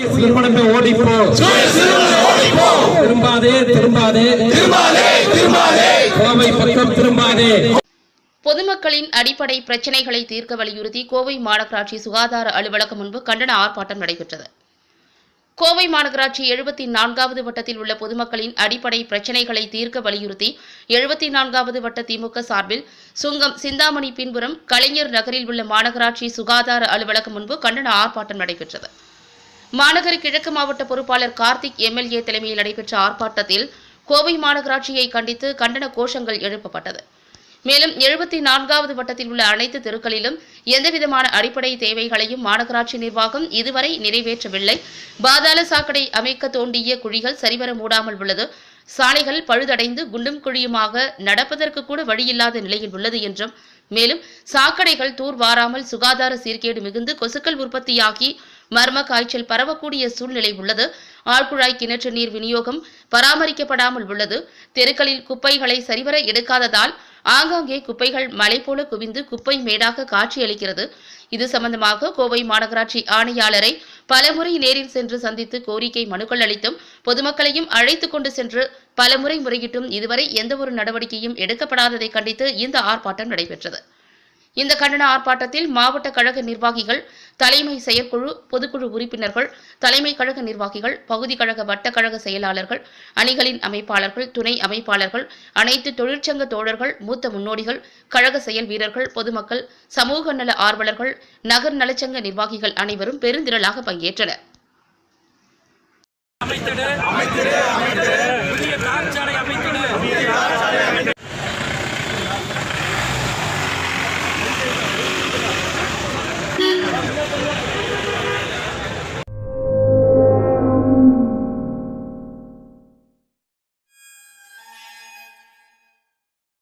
நிறுவனமே ஓடிப்போ. திரும்பாதே திரும்பாதே. கோவை பக்கம் திரும்பாதே. பொதுமக்களின் அடிப்படை பிரச்சினைகளை தீர்க்க வலியுறுத்தி கோவை மாநகராட்சி சுகாதார அலுவலகம் முன்பு கண்டன ஆர்ப்பாட்டம் நடைபெற்றது. கோவை மாநகராட்சி எழுபத்தி நான்காவது வட்டத்தில் உள்ள பொதுமக்களின் அடிப்படை பிரச்சினைகளை தீர்க்க வலியுறுத்தி எழுபத்தி நான்காவது வட்ட திமுக சார்பில் சுங்கம் சிந்தாமணி பின்புறம் கலைஞர் நகரில் உள்ள மாநகராட்சி சுகாதார அலுவலகம் முன்பு கண்டன ஆர்ப்பாட்டம் நடைபெற்றது. மாநகர கிழக்கு மாவட்ட பொறுப்பாளர் கார்த்திக் எம்எல்ஏ தலைமையில் நடைபெற்ற ஆர்ப்பாட்டத்தில் கோவை மாநகராட்சியை கண்டித்து கண்டன கோஷங்கள் எழுப்பப்பட்டது. மேலும் எழுபத்தி நான்காவது வட்டத்தில் உள்ள அனைத்து தெருக்களிலும் எந்தவிதமான அடிப்படை தேவைகளையும் மாநகராட்சி நிர்வாகம் இதுவரை நிறைவேற்றவில்லை. பாதாள சாக்கடை அமைக்க தோண்டிய குழிகள் சரிவர மூடாமல் உள்ளது. சாலைகள் பழுதடைந்து குண்டும் குழியுமாக நடப்பதற்கு கூட வழியில்லாத நிலையில் உள்ளது என்றும் மேலும் சாக்கடைகள் தூர் வாராமல் சுகாதார சீர்கேடு மிகுந்து கொசுக்கள் உற்பத்தியாகி மர்ம காய்ச்சல் பரவக்கூடிய சூழ்நிலை உள்ளது. ஆழ்குழாய் கிணற்று நீர் விநியோகம் பராமரிக்கப்படாமல் உள்ளது. தெருக்களில் குப்பைகளை சரிவர எடுக்காததால் ஆங்காங்கே குப்பைகள் மலை போல குவிந்து குப்பை மேடாக காட்சியளிக்கிறது இது சம்பந்தமாக கோவை மாநகராட்சி ஆணையாளரை பலமுறை நேரில் சென்று சந்தித்து கோரிக்கை மனுக்கள் அளித்தும் பொதுமக்களையும் அழைத்துக் கொண்டு சென்று பலமுறை முறையிட்டும் இதுவரை எந்தவொரு நடவடிக்கையும் எடுக்கப்படாததை கண்டித்து இந்த ஆர்ப்பாட்டம் நடைபெற்றது. இந்த கண்டன ஆர்ப்பாட்டத்தில் மாவட்ட கழக நிர்வாகிகள் தலைமை செயற்குழு பொதுக்குழு உறுப்பினர்கள் தலைமை கழக நிர்வாகிகள் பகுதி கழக வட்ட கழக செயலாளர்கள் அணிகளின் அமைப்பாளர்கள் துணை அமைப்பாளர்கள் அனைத்து தொழிற்சங்க தோழர்கள் மூத்த முன்னோடிகள் கழக செயல் வீரர்கள் பொதுமக்கள் சமூக நல ஆர்வலர்கள் நகர் நலச்சங்க நிர்வாகிகள் அனைவரும் பெருந்திரளாக பங்கேற்றனர்.